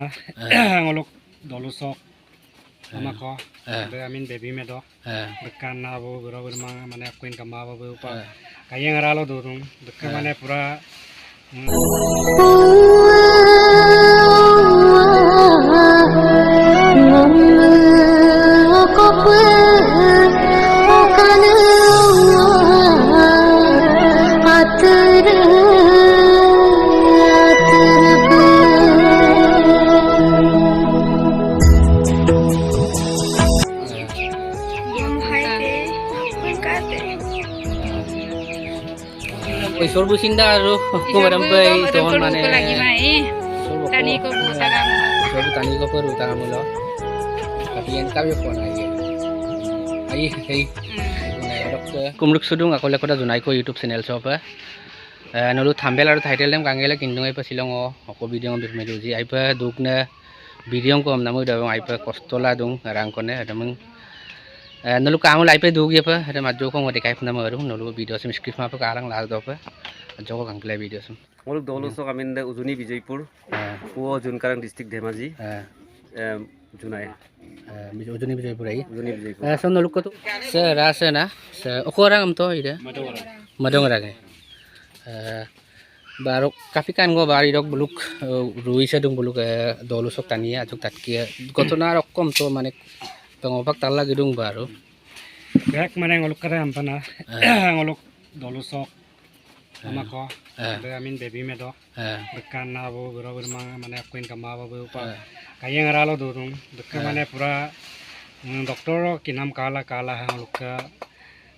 นะลูกดอลุซอกมาขอเบอร์อามินเบบี้เมดอกเด็กกันนะบ่บรบมามันเนี่ยคุณกับมาบ่บ่ปะกายังราลดูดุมเด็กกันมันเนี่ยปุระ kumaram pai ton mane lagi mai sorbo tani ko buta kam sorbo tani ko per utang mulo tapi yang kami phone ai ai hei kumruk sudung akole kota junai ko youtube channel shop নলু thumbnail আৰু title them কাংগেলে কিন্তু আইপা শিলং অক ভিডিঅ' বিৰমে দুজি আইপা দুকনে ভিডিঅ' কম নামু দং দং নলু কামু লাইপে দুগ ইয়াপা হেদে মাজো কং দেখাই ফুনাম আৰু নলু ভিডিঅ' সিম script মাপা কাৰাং লাজ দপা জগ কাংকলে ভিডিঅ' সিম মোৰ দৌলচক আমি উজনি বিজয়পুৰ পূব Jonkarang district Dhemaji M, Jonai Ujani buluk rui sa dung buluk dolu sok tania ajuk tatkia gotona rok kom to mane pangopak tala gedung baru. Ya, Gak mana yang ngeluk keren ampana ngolok nah? eh. dolu sok eh. sama ko. Eh. Amin baby medo dekan na bo bro bro mana aku kama bo bo pa. Kaya ngaralo dorong dekan mana pura mm, doktor kinam kala kala ngolok ka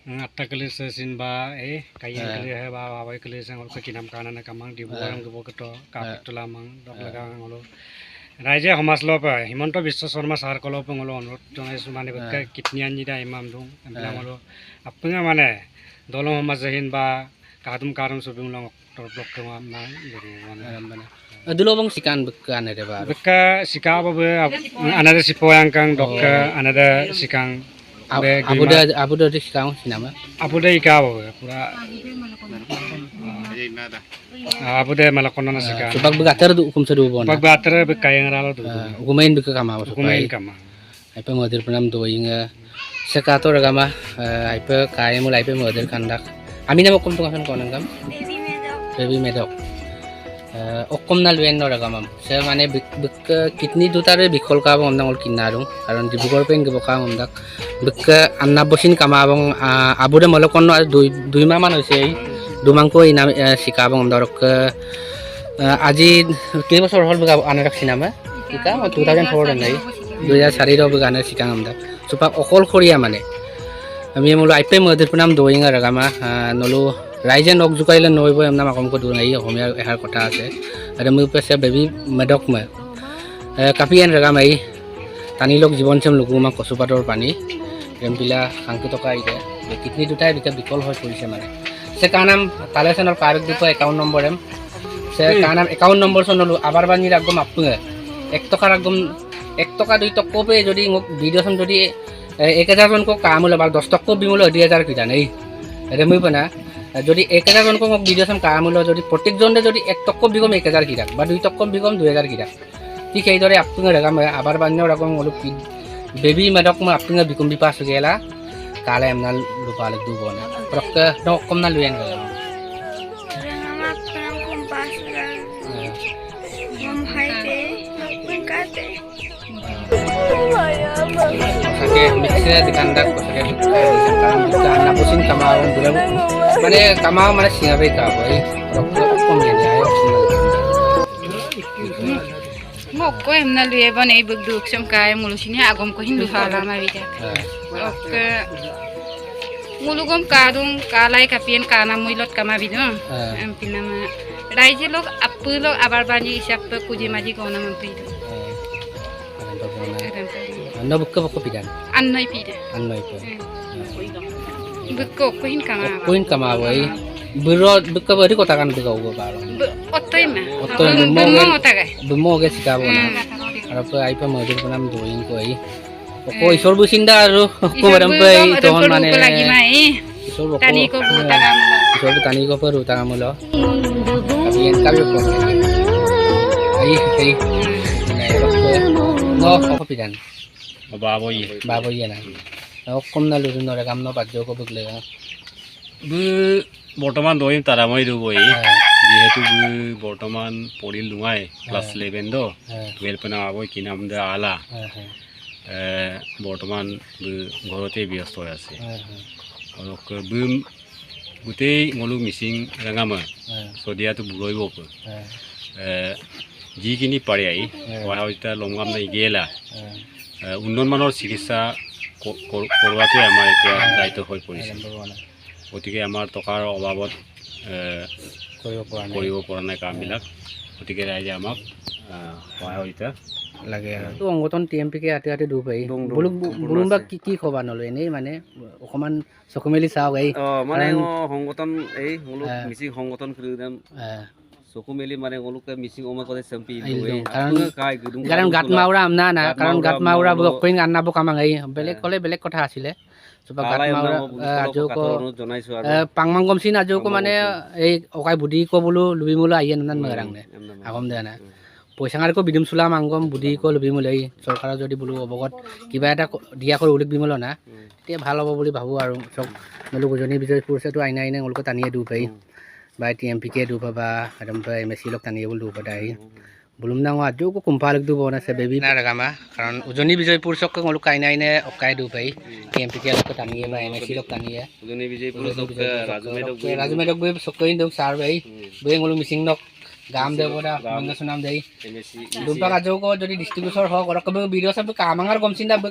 mm, atta kali sesin ba eh kaya kali hai ba ba kali sang ngolok kinam kana na kamang di bo ngolok to kapit tulamang dok lagang ngeluk. ৰাইজে সমাজ ল'ব পাৰে হিমন্ত বিশ্ব শৰ্মা ছাৰকলৈও পঙলৈ অনুৰোধ জনাইছোঁ। মানে গতিকে kidney আঞ্জিদা ইমাম দোং এইবিলাক হ'লেও আপোনাৰ মানে দলং সমাজ জাহিন বা কাহাদুম কাহাদুম ছবি মিলং তৰফে মানে আপোনাৰ শিকাব পুৰা abude malakona sikang subak begatar du kum sedu bona pagbatra be kayang ralo tu ukumain beka kama kumain kama aipa modir pranam doinga sekato ragama aipa kaya mulai aipa modir kandak ami nama kum tungasan konang kam baby medok অকম না লুৱেন নৰগামাম সে মানে বিক kidney দুটাৰে বিকল কাব অমদাং all কিনাৰো কাৰণ Dibrugarh pen গব কাম অমদাক বিক আন্না বচিন কামাবং আবুৰে মলকন্ন আৰু দুই দুই মাহ মান হৈছে এই দুমাংকো ইনাম শিকাব অমদাৰক আজি কেইবছৰ হ'ল বিকা আনাৰক চিনামা শিকা টু থাউজেণ্ড ফ'ৰ নাই দুহেজাৰ চাৰিৰ আনাৰ শিকা অমদাক চুপাক অকলশৰীয়া মানে। আমি মোলো আইপে মদিৰ নাম দৌৰিং আৰু গামা নলো ৰাইজে নখ জোকাৰিলে নৈব এম নাম অসমক দৌৰি অসমীয়া এষাৰ কথা আছে। আৰু মোৰ পেছে বেবী মেডক মই। কাপি এন ৰেগাম আহি টানি লওক জীৱন চেম লুকুমাক কচুপাতৰ পানী। ৰেমপিলা সাংকি টকা আহিছে কিডনী দুটাই বিকে বিকল হৈ পৰিছে মানে। সে কাৰ নাম? তালে চেনৰ পাৰক দিব একাউণ্ট নম্বৰ এম সে কাৰ নাম? একাউণ্ট নম্বৰ চন ললো আবাৰ বানীৰ একদম আপুঙে এক টকাৰ একদম এক টকা দুই টকা পে যদি মোক ভিডিঅ'খন যদি এক হাজাৰজনকো কাম ওলাব দহ টকা বিমূল্য দুই হাজাৰ কিটা নেই ৰেমুই পানা যদি এক হাজাৰজনকো মোক ভিডিঅ'খন কাম ওলাব যদি প্ৰত্যেকজনে যদি এক টকা বিকম এক হাজাৰ কিটাক বা দুই টকা বিকম দুই হাজাৰ কিটাক ঠিক সেইদৰে আপুঙে ৰেগাম আবাৰ বান্যৰ আকৌ অলপ বেবী মেডক মই আপুঙে বিকুম বিপা আছোঁ গেলা। kalah emna lupalik dugo na. Pero ke no kom na luyan ka. Oke, mixnya di kandak pakai kita anak pusing sama orang bilang mana kamu mana siapa kamu? Rokok pun jadi ayo senang. Moko emna luye ban ei bug duk som kai mulu sini agom ko hindu fala ma bija. Ok. Mulu gom kadung kalai kapien kana muilot kama bidu. Em pinama. Raiji log appu log abar bani isap pe kuji có ko na anh nói bukka anh nói Annoy pidan. có pidan. Bukka ko hin kama. Ko hin kama vậy biro bukka bari kota kan bukka ugo baro ottoi ma Ottoi ma, mo mo gel- otagai bumo ge sikabo na arap ai pa modir panam doing ko ai ko isor businda aru ko baram pe ton mane lagi mai isor boko tani ko buta kama isor bu tani ko per utang amulo kabian kabi ko ai ai oh pidan baboy baboy yan okkom na lurun no regam no badjo ko bugle বু বৰ্তমান দহিম তাৰামৈ দুবই যিহেতু বৰ্তমান পঢ়িল নোঙাই class eleven দ twelve পেনা কি নাম দে আলা। বৰ্তমান বু ঘৰতে ব্যস্ত হৈ আছে। আৰু গোটেই মলুক মিচিং ৰেঙামা চদিয়াটো বুৰৈব যিখিনি পাৰে আহি সহায়তা লংগাম নাই গেলা উন্নতমানৰ চিকিৎসা কৰোৱাটোৱে আমাৰ এতিয়া দায়িত্ব হৈ পৰিছে। গতিকে আমাৰ টকাৰ অভাৱত কৰিব পৰা নাই। কৰিব পৰা নাই কামবিলাক। গতিকে ৰাইজে আমাক সহায়তা লাগে আৰু। অংগতন টি এম পি কে ৰাতি ৰাতি দুখ পাৰি দং দং বোলো সম্পূৰ্ণ বোলো বা আছে। কি কি খবা নলো এনেই মানে অকণমান চকু মেলি চাওক এই। অঁ মানে সংগঠন এই। মিচিং সংগঠন খুলিম আহ, চকু মেলি মানে মোলোকে মিচিং অমা করে চেম্পি কাৰণ গাত মাউৰা আমনা না কাৰণ গাত মাউৰা কৰিং আন্নাব কামাং এই বেলেগ ক'লে বেলেগ কথা আছিলে। পাংমাং গমচিন আজৌকো মানে এই অকাই বুদ্ধি কো বোলো লুবি মোলো আহি নান মেৰাং নে এমন না। আগম দে না পইচাঙাৰকো বিদিম চোলা মাংগম বুদ্ধি কো লুবি মোলো এই চৰকাৰৰ যদি বোলো অৱগত কিবা এটা দিয়া কৰি উল্লেখ বিমলো না। তেতিয়া ভালো হ'ব বুলি ভাবোঁ আৰু। চব মোলো উজনি বিজয় ফুৰছেতো আইনা আইনা ওলোকো টানিয়ে দিওঁ পাৰি বা টি এম পি কে দিওঁ পাবা একদম এম এছ চি লগ টানিয়ে বুলি দিওঁ পাবা ko kumpalik du bona se baby na ragama karon ujoni bijoypur sok ko ngulu kaina ine okai du pai kmp ke lok tani ba msc lok tani ya Ujani Bijoypur চক রাজু মেডক sar bai be ngulu mising nok gam de boda manga sunam dei MSc dumpa kajo ko jodi distributor ho korok ko video sab kamangar gomsin da be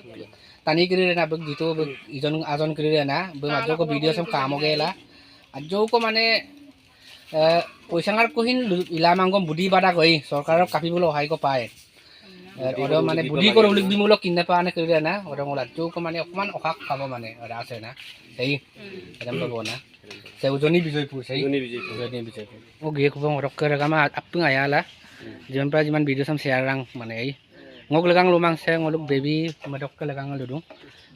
tani kiri na be gitu be ijon ajon kiri na be majo ko video sab kamo gela ajo ko মানে পইচাঙাৰ কহিন ইলামাংগম বুদ্ধি বাদা কৰি চৰকাৰক কাপিবলৈ সহায় পায়। মানে বুদ্ধি কৰি উল্লেখ বিমূলক কিনে পোৱা নে কৰি না মোলাত যোক মানে অকণমান অসাক খাব মানে আছে না। সেই একদম পাব না। সেই উজনি বিজয়পুৰ সেই উজনি বিজয়পুৰ উজনি বিজয়পুৰ। মোক গিয়ে খুব ৰক্ক ৰেগামা আপুং আয়ালা যিমান পৰা যিমান ভিডিঅ' চাম শ্বেয়াৰ ৰাং মানে এই। মোক লগাং লোমাং চে ngoluk বেবী মেডককে লগাং লুডুং।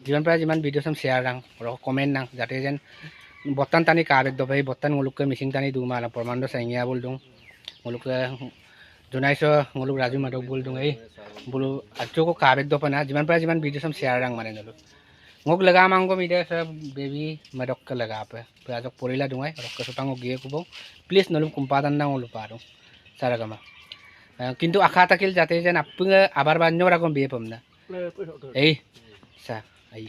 যিমান পৰা যিমান ভিডিঅ' চাম শ্বেয়াৰ ৰাং কমেণ্ট নাং যাতে যেন বৰ্তান টানি কাপ একদম এই বৰ্তান মুলুককে মিচিং টানি দিওঁ মানে পৰমাণ্ড চেঙিয়া বুলি দিওঁ মুলুকে জনাইছ মোলোক ৰাজু মাধৱ বুলি দিওঁ এই বোলো আজিও আকৌ বেগ একদম না যিমান পাৰে যিমান বিজ চব চেয়াৰ ৰাং মানে নলো মোক লগা মাংগ মিডিয়া চব বেবী মেডককে লগা আপে পিঁয়াজক পৰিলা দোঁৱাই ৰকে চোতাং গিয়ে ক'ব প্লিজ নলো কোম্পা দান না ওলোপা আৰু চাৰা গামা কিন্তু আশা থাকিল যাতে যেন আপোনাৰ আবাৰ বান্ধৱ ৰাখোঁ বিয়ে পাম না এই চা এই